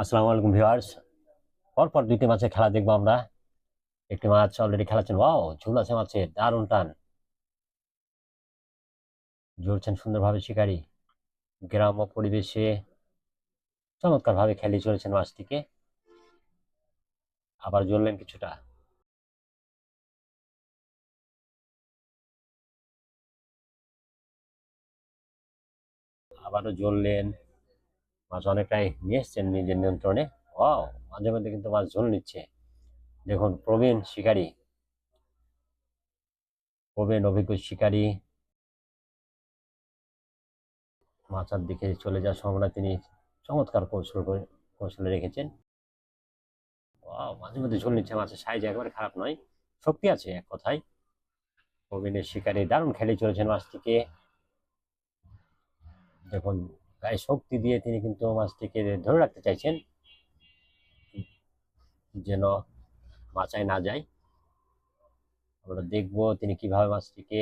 আসসালামু আলাইকুম ভিউয়ার্স। পরপর দুইটি মাছের খেলা দেখব আমরা। একটি মাছ অলরেডি খেলাচ্ছেন ওয়াও, ঝুল আছে মাছের দারুণ টান। ঝরছেন সুন্দরভাবে শিকারী। গ্রাম্য পরিবেশে চমৎকার ভাবে খেলিয়ে চলেছেন মাছটিকে আবার জ্বললেন কিছুটা। আবারও জ্বললেন মাছ অনেকটাই নিয়ে এসছেন নিজের নিয়ন্ত্রণে। ও মাঝে মধ্যে কিন্তু মাছ ঝোল নিচ্ছে। দেখুন, প্রবীণ শিকারী। প্রবীণ অভিজ্ঞ শিকারী। মাছার দিকে চলে যাওয়ার সম্ভাবনা তিনি চমৎকার কৌশল করে, কৌশলে রেখেছেন। মাঝে মধ্যে ঝোল নিচ্ছে মাছের সাইজ একেবারে খারাপ নয়। শক্তি আছে এক কথায়। প্রবীণের শিকারী দারুণ খেলে চলেছেন মাছটিকে। দেখুন গায়ে শক্তি দিয়ে তিনি কিন্তু মাছটিকে ধরে রাখতে চাইছেন। যেন মাচায় না যায়। আমরা দেখব তিনি কীভাবে মাছটিকে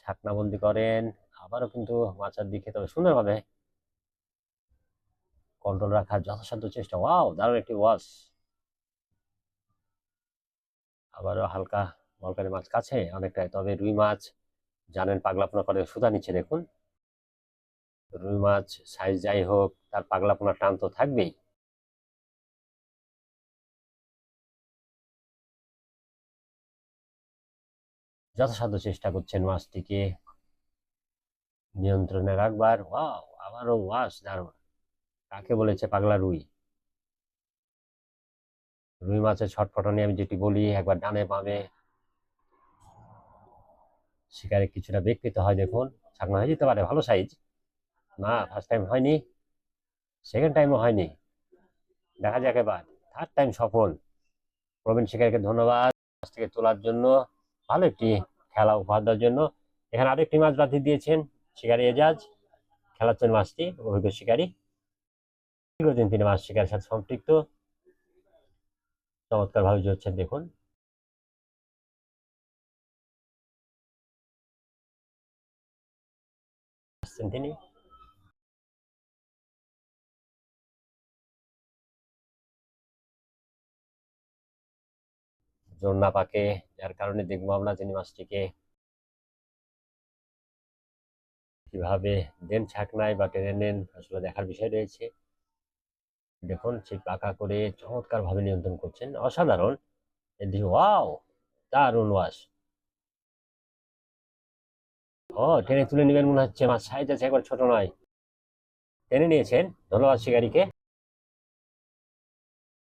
ছাকনাবন্দি করেন। আবারও কিন্তু মাচার দিকে তবে সুন্দরভাবে কন্ট্রোল রাখার যথাসাধ্য চেষ্টা। ওয়াও দারুণ একটি ওয়াশ আবারও হালকা মলকারি মাছ কাছে অনেকটাই। তবে রুই মাছ জানেন পাগলাপনা করে সুতা নিচ্ছে দেখুন রুই মাছ সাইজ যাই হোক, তার পাগলাপনা টান তো থাকবেই। যথাসাধ্য চেষ্টা করছেন মাছটিকে নিয়ন্ত্রণে রাখবার। আবারও ওয়াশ দারুণ। কাকে বলেছে পাগলা রুই? রুই মাছের ছটফটানি আমি যেটি বলি, একবার ডানে বামে শিকারে কিছুটা বিকৃত হয়, দেখুন। ছাকনা হয়ে যেতে পারে, ভালো সাইজ না ফার্স্ট টাইম হয়নি। সেকেন্ড টাইমও হয়নি। দেখা যাক এবার। থার্ড টাইম সফল। প্রবীণ শিকারীকে ধন্যবাদ। মাছ থেকে তোলার জন্য, ভালো একটি খেলা উপহার দেওয়ার জন্য। এখানে আরেকটি মাছ বাতি দিয়েছেন শিকারী এজাজ। খেলাচ্ছেন মাছটি অভিজ্ঞ শিকারী। দীর্ঘদিন তিনি মাছ শিকারের সাথে সম্পৃক্ত। চমৎকার ভাবে জড়ছেন দেখুন। আসছেন তিনি। জোর না পাকে, যার কারণে দেখব আমরা যিনি মাছটিকে কীভাবে দেন ছাকনায় বা টেনে নেন আসলে দেখার বিষয় রয়েছে। দেখুন সে পাকা করে চমৎকার ভাবে নিয়ন্ত্রণ করছেন। অসাধারণ! ওয়াও! দারুণ ওয়াশ! ও, টেনে তুলে নেবেন মনে হচ্ছে। মাছ সাইজ আছে, একবার ছোট নয়। টেনে নিয়েছেন ধন্যবাদ শিকারীকে।